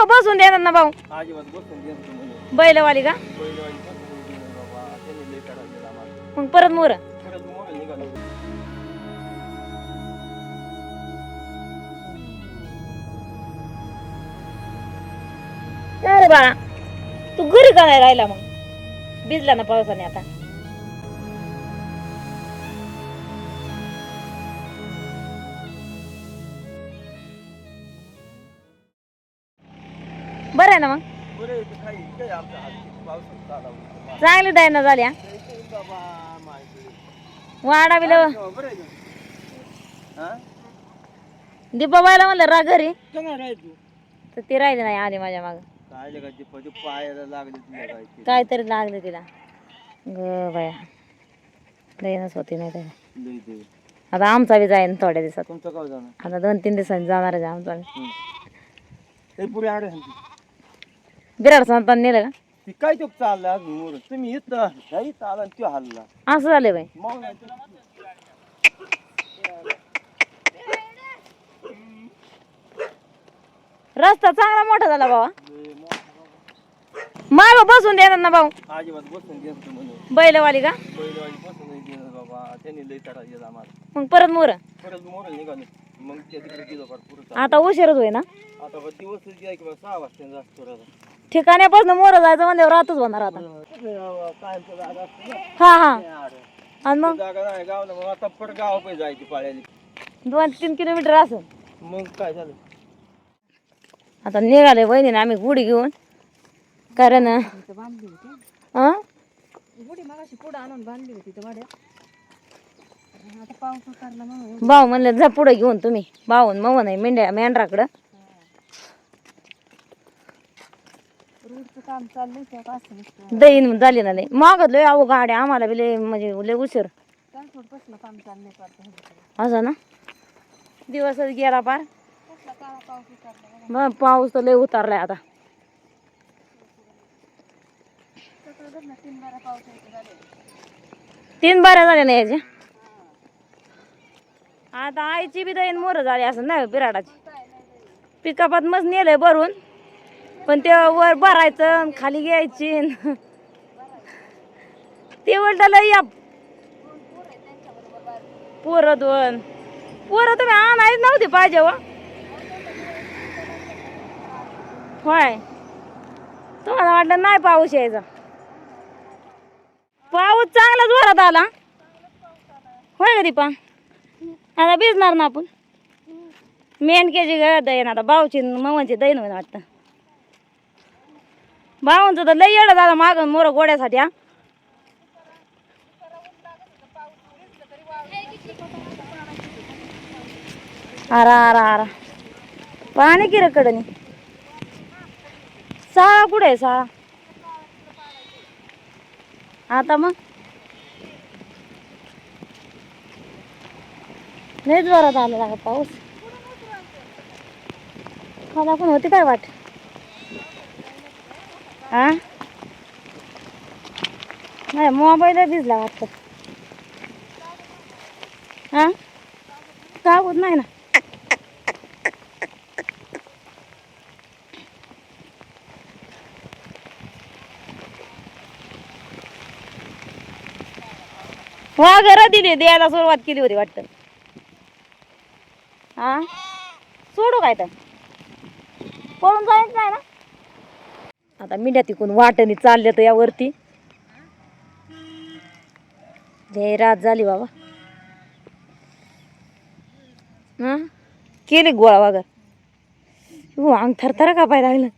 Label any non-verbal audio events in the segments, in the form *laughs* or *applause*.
माग बसून देणार ना भाऊ. अजिबात बसून देत नाही म्हणे. बैलवाली का. मग परत मोर. बाळा तू घरी का नाही राहिला मग? भिजला ना पावसाने आता. चांगली दायना झाल्या. वाडा बिला? दीपाबाईला म्हणलं रा घरी? तर ती राहिली नाही आली माझ्या माग काय लगा ते पहिले पायाला लागले तुला काय ते. काहीतरी लागलं तिला ग बाया लयनच होती नाही तर ते. आता आमचा बी जाईन थोड्या दिवसात तुमचं काय जाणार आता दोन तीन दिवसांनी जाणार आहे आमचा. बिराड संतान नेलं का ती काय तो चालला अजून मोर तुम्ही इथं ह्या आणि तो हल्ला. असं झालं बाई. मग नाही तर- रस्ता चांगला मोठा झाला बाबा माग बसून देणार ना भाऊ. बसून नाही. बैलवाली का? बैलवाडी बसून नाही देत बाबा. त्यांनी लय त्रास दिला आम्हाला. मग परत मोर. परत मोरं निघाले. मग त्या तिकडे गेलो फार पुढं आता उशीरच होई ना आता बा दिवस या किंवा सहा वाजता जास्त थोडा ठिकाण्यापासून मोर जायचं म्हणजे राहतच होणार आता. हा हा. आणि मग? जागा नाही गावला मग आता पट गाव पण जायची दोन तीन किलोमीटर असं मग काय झालं आता निघाले बहिणीने आम्ही गुढी घेऊन. कारण हं? भाऊ म्हणलं जा पुढे घेऊन तुम्ही. भाऊन मवन आहे मेंढ्या मेंढराकडं. दहीन झाली ना लय. मागत लय अहो गाड्या आम्हाला बी लय म्हणजे लय उशीर. असं ना? दिवसच गेला पार. मग पाऊस तर लय उतारलाय आता. तीन बाऱ्या झाल्या ना याच्या आता आईची बी दहीन मोर झाली असं नाही बिराडाची. पिकापात मस्त नेलंय भरून. पण ते वर भरायचं खाली घ्यायची. ते उलट लय या पोरं दोन. पोरं तुम्ही आणायच नव्हती पाहिजे व होय. तुम्हाला वाटलं नाही पाऊस यायचा. पाऊस चांगला जोरात आला. होय का दीपा? आता भिजणार ना आपण? मेंढक्याची ग दहीन आता. भाऊची मवांची दैन होईन वाटतं. भावांचं तर लई येडं झालं मागं मोर गोड्यासाठी हा. आरा आरा आरा. पाणी किर कडनी? साळा कुठे आहे साळा? आता मग? नाही जोरात आला का पाऊस. मला पण होती काय वाट? हा नाही मोबाईल भिजला वाटतं. हा का होत नाही ना? वा घरा दिली द्यायला सुरुवात केली होती वाटतं. हा सोडू काय तर? पळून जायचं नाही ना? आता मिंड्या तिकून वाटणी चालल्या तर यावरती. लय रात झाली बाबा. हा? केली गोळा वागर. हो अंग थरथर का पाय लागलं.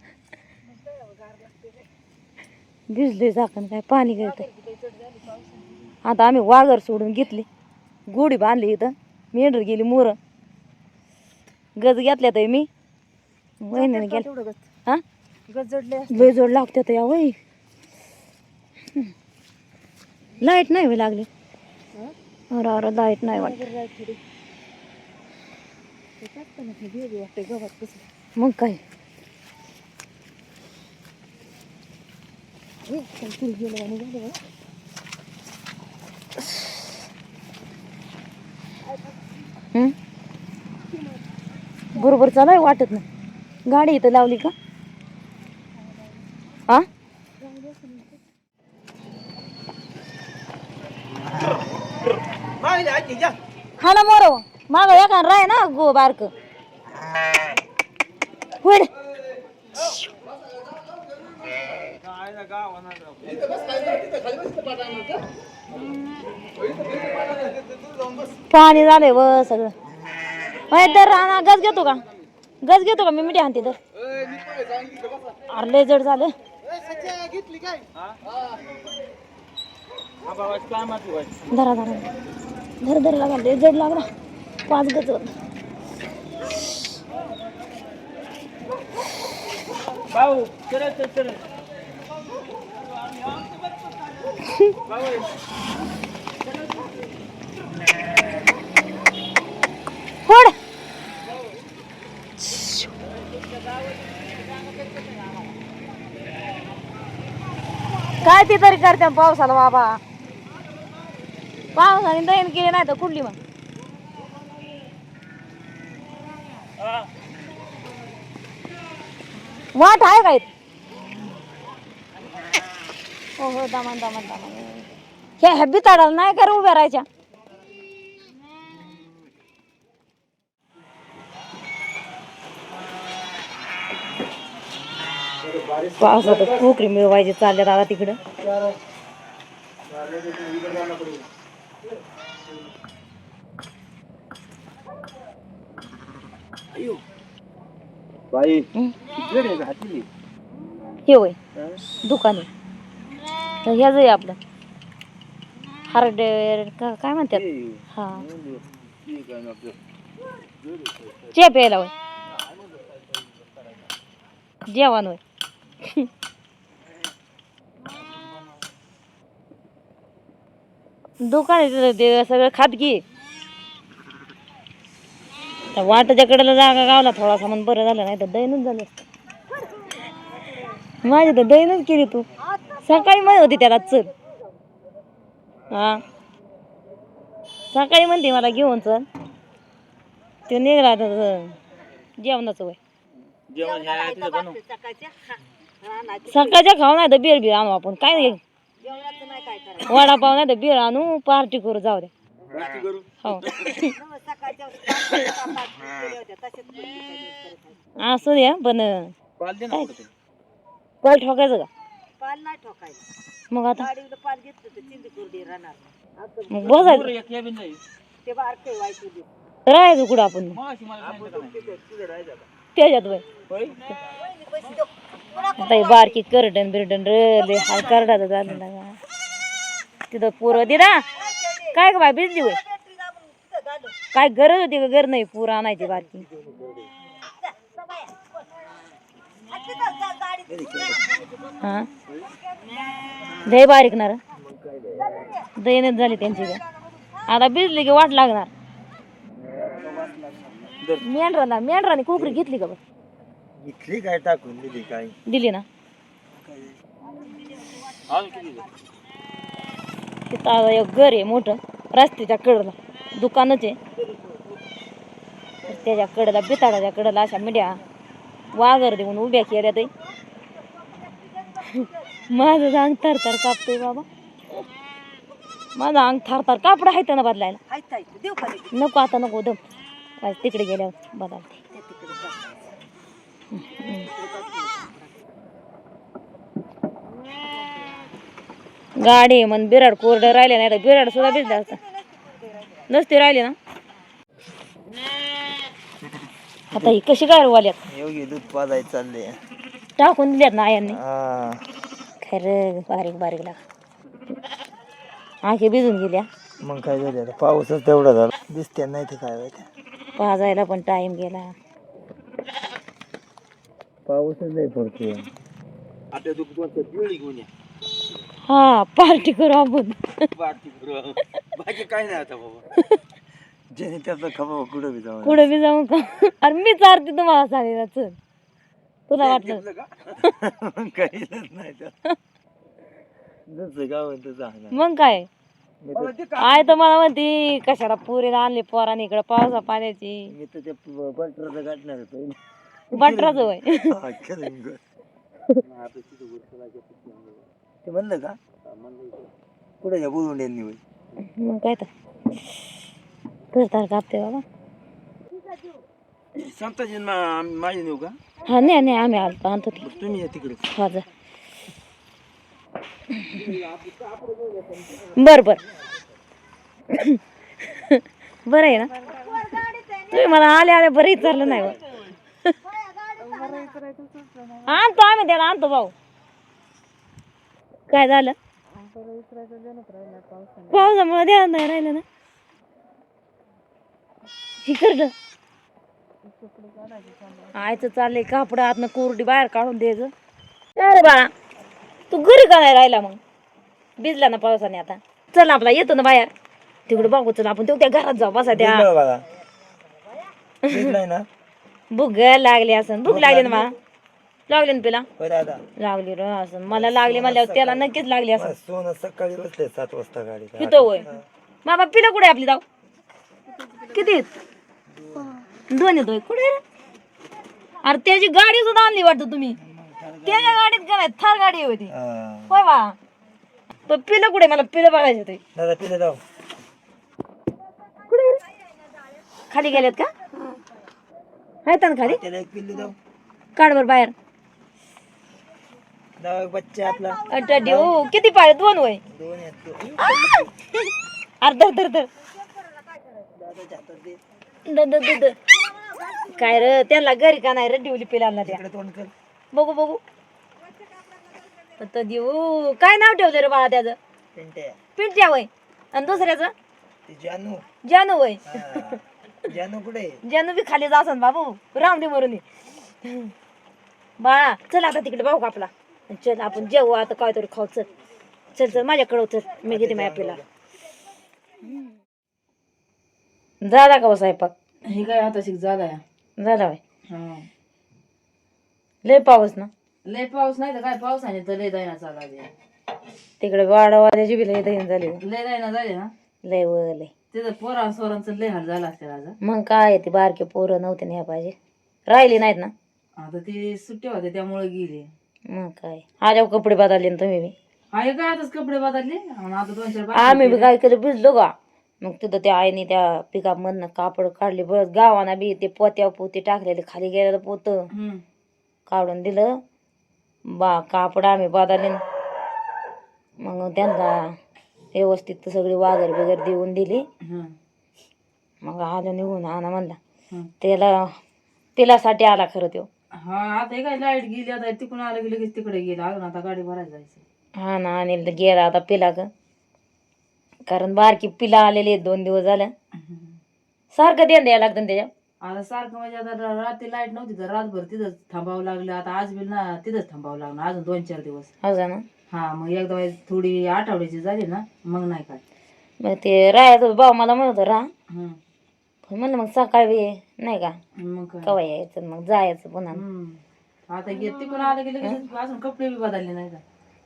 भिजले झाकण काय पाणी गळतंय आता आम्ही वाघर सोडून घेतली. गोडी बांधली इथं. मेंढर गेली मोर. गज घेतल्या तर मी. वहिनीने गेल हा? लय जोड लागते तर या वही लाइट नाही होय लागली. अरे अरे लाइट नाही वाटत. मग काय? बरोबर चालाय वाटत नाही. गाडी इथं लावली का? हा हा ना मोर. माग एका राय ना गो बारक. पाणी झालंय व सगळं. तर राणा गज घेतो का? गज घेतो का? मी मिठी आणते तर अरे लय जड झालं. घेतली काय? धरा धरा. धर धर लागला लय जड लागला. पाच गज भाऊ चल चल चल फोड. काय ते तरी करते पावसाला बाबा. पावसाने दैन केली नाही तर कुठली मग. वाट आहे काय? हो हो दमान दमान दमान. हे हॅबी तडाला नाही कर उभ्या राहायच्या. पावसात कोकरी मिळवायची चालल्या दादा तिकडं. बाई हे? होय दुकान. आहे तर ह्याच आहे आपलं. हार्डवेअर का काय म्हणतात? हा. चे प्यायला होय जेवण होय *laughs* दुकान आहे तिथं ते सगळं खातगी त्या वाटाच्या कडेला जागा गावला थोडासा म्हणून बरं झालं नाही तर दैनच झालं असतं. माझी तर दैनच केली तू. सकाळी म्हणत होती त्याला चल. हा. सकाळी म्हणते मला घेऊन चल. ते निघाला तर जेवणाचं वय. जेवण ह्या तिथं बनव. सकाळच्या खाऊ नाही तर बिर बिर आणू आपण. काय नाही. वडापाव नाही तर बिर आणू. पार्टी करू जाऊ दे. पार्टी करू? हो. असू द्या पण पाल दे ना कुठं तरी. पाल ठोकायचं का? मग आता? मग बसायचं. नाही. राहायचं कुठं आपण? मग? मला सांगितलं. का नाही? का? त्याच्यात वय होय? आता हे बारकी करडन बिरडन रे हा करडाचं झालं ना तिथं पोरं दिदा काय ग बाय भिजली होय? काय गरज होती का घर नाही पूर आणायची बारकी. हा? दही बारीक ना दहीनच झाली त्यांची का आता भिजली की वाट लागणार. मेंढराला मेंढराने कोकरी घेतली का बघ इथली काय टाकून दिली काय? दिली ना? तिथं आता एक घर आहे मोठं रस्त्याच्या कडेला. दुकानच आहे. तर त्याच्या कडेला बिताडाच्या कडेला अशा मिड्या वाघर देऊन उभ्या केल्या ते माझं अंग थरथर कापतोय बाबा. माझं अंग थरथर कापड आहे ना बदलायला. नको आता नको दम. आज तिकडे गेल्यावर बदलते. गाडी मन बिराड कोरडं राहिले नाही तर बिराड सुद्धा भिजला असता. नसते राहिले ना? आता ही कशी काय वाल्यात? योगी दूध पाजायचं चालले. टाकून दिल्यात ना आयांनी? हा. खरं बारीक बारीक लाग. आखे भिजून गेल्या. मग काय झालं? पाऊसच तेवढा झाला. दिसते नाही ते काय पाजायला पण टाइम गेला. पाऊसच नाही पडते आता तू कोणतं बिळी घेऊन या. हा पार्टी करू आपण. पार्टी करू. बाकी काय नाही आता बाबा. ज्याने त्याचा खबा कुठं बी जाऊ कुठं बी जाऊ का? अरे मी चारते तुम्हाला सांगितलं चल. तुला वाटलं? *laughs* काहीच नाही जसं गाव आहे तसं आहे. मग काय? मी तर आय तर मला म्हणती कशाला पुरीला आणले पोराने इकडं पावसा पाण्याची. मी तर ते बटरचं गाठणार होतो बटराच ग. *laughs* ते म्हणलं का? कुठे या बोलून यांनी होय मग काय तर. करतार कापते बाबा. संताजी माझे नेऊ का? हा नाही नाही आम्ही आलतो आणतो ते. बरं, तुम्ही या तिकडे. हा जा. बर बर. बरं आहे ना. तुम्ही मला आले आले बरं विचारलं नाही बा. आणतो आम्ही त्याला आणतो भाऊ. काय झालं? पावसामुळे द्या नाही राहिलं ना. करलं आयचं चाललंय कापड आतनं कोरडी बाहेर काढून द्यायचं अरे बाळा तू घरी का नाही राहिला मग? भिजला ना पावसाने आता. चल आपला येतो ना बाहेर. तिकडे बघू चल आपण तेव्हा त्या घरात जाऊ बसा त्या. बघा भूक लागली असं भूक लागली ना मला लागली ना पिला? होय दादा. लागली र असं. मला लागली म्हणल्यावर त्याला नक्कीच लागली असं. सोनं सकाळी बसले सात वाजता गाडी पितो होय. बाबा पिला कुठे आपली जाऊ किती? दोन येतोय कुठे रे? अरे त्याची गाडी सुद्धा आणली वाटतं तुम्ही. त्याच्या गाडीत काय थार गाडी होती हा. होय बा. पण पिलं कुठे? मला पिलं बघायचं होते. दादा पिले जाऊ कुठे खाली गेलेत का? आहेत ना खाली? त्याला एक पिल्ली जाऊ काढ बर बाहेर. बच्चा आपला. किती पाय दोन वय. दोन आहेत तो. अरे धर धर धर. दादाच्या हातात दे. काय र त्यांना घरी का नाही र डिवली पिलांना त्या? तोंड कर. बघू बघू. आता देऊ काय नाव ठेवलं रे बाळा त्याचं? पिंट्या. पिंट्या वय. आणि दुसऱ्याचं? ती जानू. जानू वय. हा. जानू कुठे? जानू बी खाली जासन बाबू. राम दे मरून ये. बाळा चल आता तिकडे भाऊ आपला. चल आपण जेवू आता काहीतरी खाऊ चल. चल चल माझ्याकडं चल. मी घेते माझ्या पिला झाला का हो स्वयंपाक? हे काय आता शिक झालाय झाला बाय लय पाऊस ना. लय पाऊस नाही तर काय पावसाने तर लय दैना चालला तिकडे वाडावाल्याची बी लय दहीन झाली लय दैना झाले ना? लय व लय. तिथं पोरा सोरांचं लय हाल झाला असते आज. मग काय ती बारके पोरं नव्हते न्याय पाहिजे. राहिली नाहीत ना? आता ती सुट्ट्या होत्या त्यामुळे गेली. मग काय? आल्यावर कपडे बदलले ना तुम्ही बी. काय आताच कपडे बदलले? आणि आता दोन चार बाकी आम्ही बी काय केलं भिजलो का? मग तिथं त्या आईने त्या पिकाप मधनं कापड काढले बस. गावाना बी ते पोत्यावर पोते टाकलेले खाली गेलेलं पोत. हम्म. काढून दिलं. बा कापड आम्ही बदलले. मग त्यांना व्यवस्थित सगळी वागर वगैरे देऊन दिली. मग आलो निघून आणा म्हणला. त्याला पिलासाठी आला खरं तो. हा आता हे काय लाइट गेली आता तिकडून आलं की लगेच तिकडे गेलं. अजून आता गाडी भरायला जायचं. हा ना आणि गेला आता पिला ग. कारण बारकी पिला आलेली आहेत दोन दिवस झाल्या. सारखं द्यायला द्यायला लागतं ना त्याच्या आता सारखं म्हणजे आता रा- रात्री लाइट नव्हती तर रातभर तिथंच थांबावं लागलं. आता आज बी ना तिथंच थांबावं लागलं अजून दोन चार दिवस. ना? हा मग एकदा थोडी आठवड्याची झाली ना मग नाही काय. मग ते राहायचं भाऊ मला म्हणत होता, राहा. हम्म. पण म्हणलं मग सकाळी नाही का? मग काय? कवा यायचं मग जायचं पुन्हा. हम्म. आता गे तिकडून आलं की लगेच अजून कपडे बी बदलले नाही का?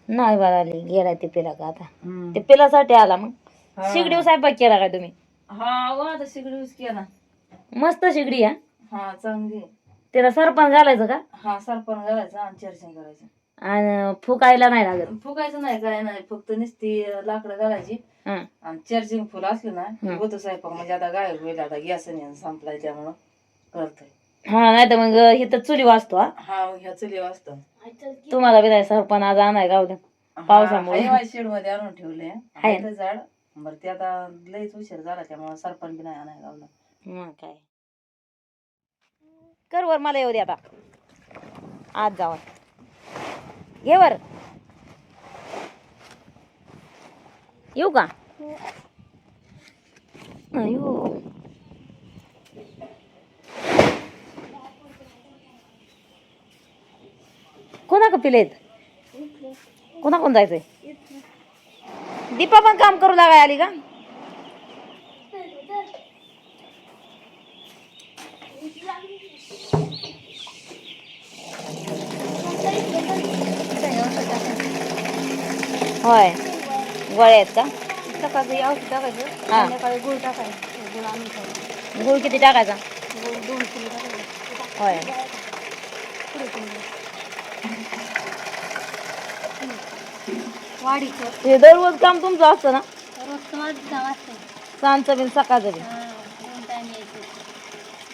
नाही गेला ते पिला का आता. हम्म. ते पिलासाठी आला मग. हा. शिगडी स्वयंपाक केला काय तुम्ही. हा व आता शिगडी केला. मस्त शिगडी हा हा चांगली त्याला सरपण घालायचं का? हा सरपण घालायचं आणि चर्चन करायचं आणि फुकायला नाही लागत. फुगायचं नाही काय नाही फक्त नुसती लाकडं घालायची. आणि चार्जिंग फुल असलं ना हं. होतं स्वयंपाक. म्हणजे आता गाय होईल आता गॅस संपलाय त्यामुळं करतोय. हा नाही तर मग इथं चुली वाचतो हा. हा मग ह्या चुली वाजतं तुम्हाला बी नाही सरपण आज आणाय गाव पावसामुळे. शेडमध्ये आणून ठेवले *laughs* आहे? झाड. बरं ते आता लईच उशीर झाला त्यामुळे सरपण बी नाही आणाय गावला मग काय. कर वर मला येऊ दे आता. आज जाऊन घे वर. येऊ का? अयो कोणा का पिलेत कोणा कोण जायचंय? दीपा पण काम करू लागाय आली का? होय. गोळ्या आहेत का? औषध टाकायचं. हा. संध्याकाळी गुळ टाकायचं. गुळ आणून ठेवायचं गुळ किती टाकायचा? गुळ दोन किलो टाकायचं. होय. पुढे हे दररोज काम तुमचं असतं ना? रोजचं माझं काम असतं. सांजचं बिन सकाळचं बिन. हां दोन टाइम यायचं.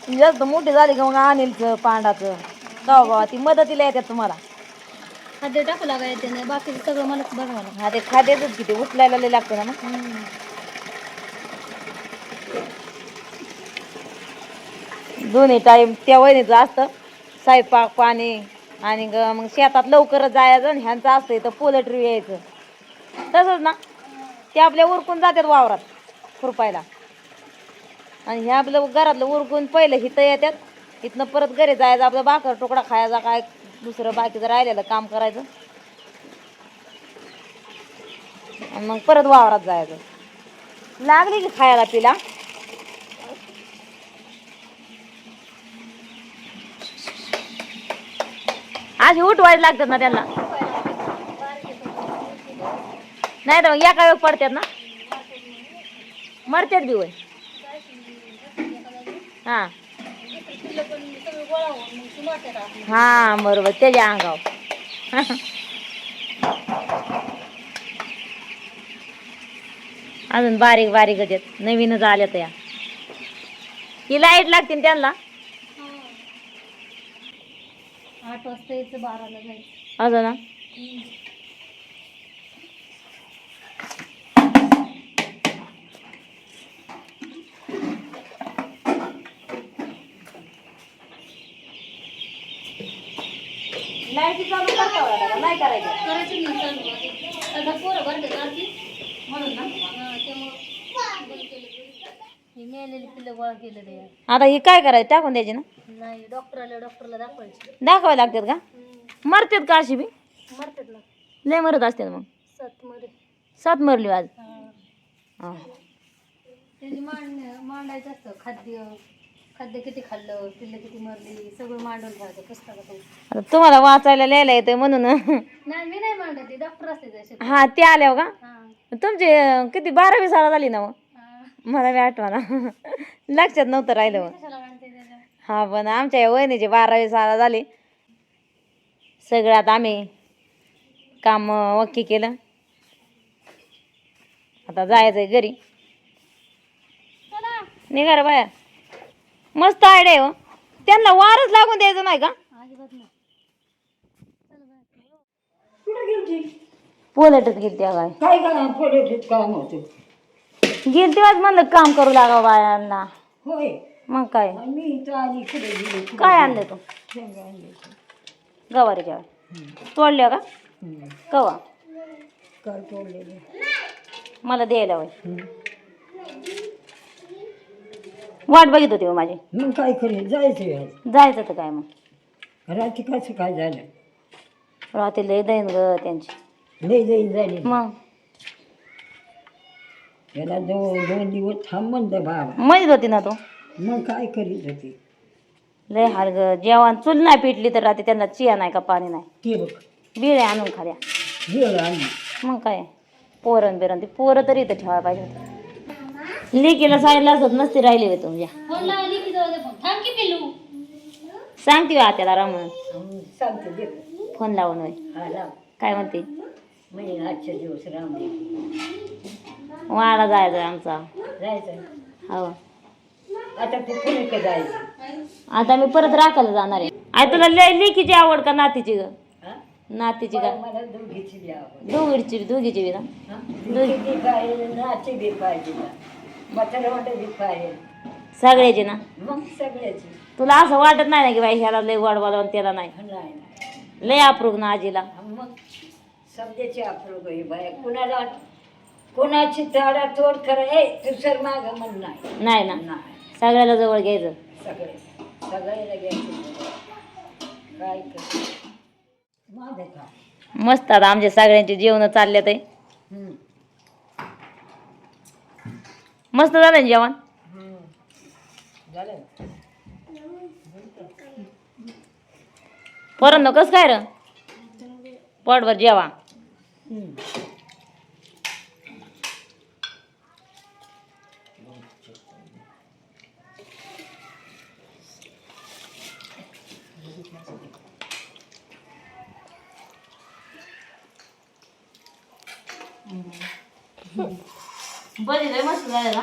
तुम्ही जास्त मोठी झाली का मग अनिलचं पांडाचं गावा गावा ती मदतीला येतात तुम्हाला. खाद्य टाकू लागायचं नाही बाकीचं सगळं मलाच बघावं लागतं. हा ते खाद्याचंच किती उचलायला लय लागतं ना मग. दोन्ही टाईम त्या वहिनीचं असतं. स्वयंपाक पाणी आणि ग मग शेतात लवकरच जायचं आणि ह्यांचं असतं इथं पोलट्री यायचं. तसंच ना. ते आपल्या उरकून जातात वावरात खुरपायला. आणि हे आपलं घरातलं उरकून पहिलं हिथं येतात. इथनं परत घरी जायचं आपलं भाकर तुकडा खायचा काय दुसरं बाकीचं राहिलेलं काम करायचं. आणि मग परत वावरात जायचं. लागली की खायला पिला. आज उठवायला लागतात ना त्यांना. नाही तर मग एका वेळ पडतात ना. मरतात बी वय हा. हा बरोबर. त्याच्या अंगावर. अजून बारीक बारीकच आहेत. नवीनच आल्या त्या. ही लाइट लागते ना त्यांना? आठ वाजता यायचं बाराला जायचं. असं लाइट चालू करता नाही करायचं. करायचं नाही चालू. आता पोरं आरती म्हणून ना. हां. हे मेलेली पिल्लं गोळा केलं ते आता ही काय करायचं? टाकून द्यायची ना? नाही डॉक्टरला दाखवायचे. दाखवावे लागतात का? मरतात का अशी बी? मरतात ना. लय मरत असतात मग. सात मरे. सात मरली आज. हां. हा. त्यांनी मांड मांडायचं असतं खाद्य. खाद्य किती खाल्लं पिल्लं किती मरली सगळं मांडून ठेवायचं पुस्तकात आता तुम्हाला वाचायला लिहायला येतंय म्हणून. नाही मी नाही मांडत ते डॉक्टर असते हा ते आल्यावर का? हां. तुमची अं, किती बारावी साला झाली ना मग हां. मला बी आठवा ना. लक्षात नव्हतं राहिलं मग कशाला मांडते त्याच्या हा पण आमच्या या वहिनीची बारावी साला झाली. सगळं आता आम्ही काम वक्की केलं. आता जायचंय घरी. निघा रे बाया. मस्त आयडिया हो. त्यांना वारच लागून द्यायचं नाही का? अजिबात नाही पोलटच गेली त्या काय करा काम होतं. गेली तेव्हाच म्हणलं काम करू लागा बायांना. होय. मग काय? आणि मी इथं आली इकडे गेली काय आणलं तू? शेंगा आणली गवारीच्या तोडल्या का. कवा? तोडलेले मला द्यायला वय वाट बघित होती हो माझी. मग काय करेल जायचं जायचं तर काय मग? रात्री कसं काय झालं? रात्री लय दैन ग त्यांची. लई लई झाली. मग? याला दोन दोन दिवस थांब म्हणलं बाबा. माहीत होती ना तू? मग काय करीत होती? लय हाल ग. जेवण चूल नाही पिटली तर रात्री त्यांना चिया नाही का पाणी नाही? ते बघ. बिळे आणून खाल्या. गेलं आणली मग काय? पोरण बिरण ती पोरं तरी इथं ठेवायला पाहिजे होती. लेकीला सांगितलं असत नसती राहिली होय तुमच्या. फोन लावली की जाऊ दे फोन. थांब की पिल्लू. सांगते बा त्याला रामून हं, सांगते दे. फोन लावून होय. हा लाव. काय म्हणते? म्हणजे आजच्या दिवस वाडा जायचा आमचा. जायचं हो. आता ते पुणे जायचं आता मी परत राखायला जाणार आहे. आई तुला लय लेकीची आवड का नातीची ग? हा? नातीची का? मला दोघीची दोघीची दोघीची बी ना? नाची बी पाहिजे. सगळ्याची ना? मग सगळ्याची. तुला असं वाटत नाही ना की बाई ह्याला लय बोलावं आणि त्याला नाही? नाही लय अप्रूप ना आजीला. हा, मग सध्याची अप्रूप आहे बाय कुणाला कोणाची ताडा तोड करा ए तू सर माग म्हण नाही. नाही ना? नाही. सगळ्याला जवळ घ्यायचं. सगळे सगळ्याला घ्यायचं काय कर माझं का मस्त आता आमच्या सगळ्यांची जेवण चालले ते हम्म. मस्त झालं ना जेवण? पोरांनो कसं काय र? पोटभर जेवा. हम्म. बरी लय मस्त झाले ना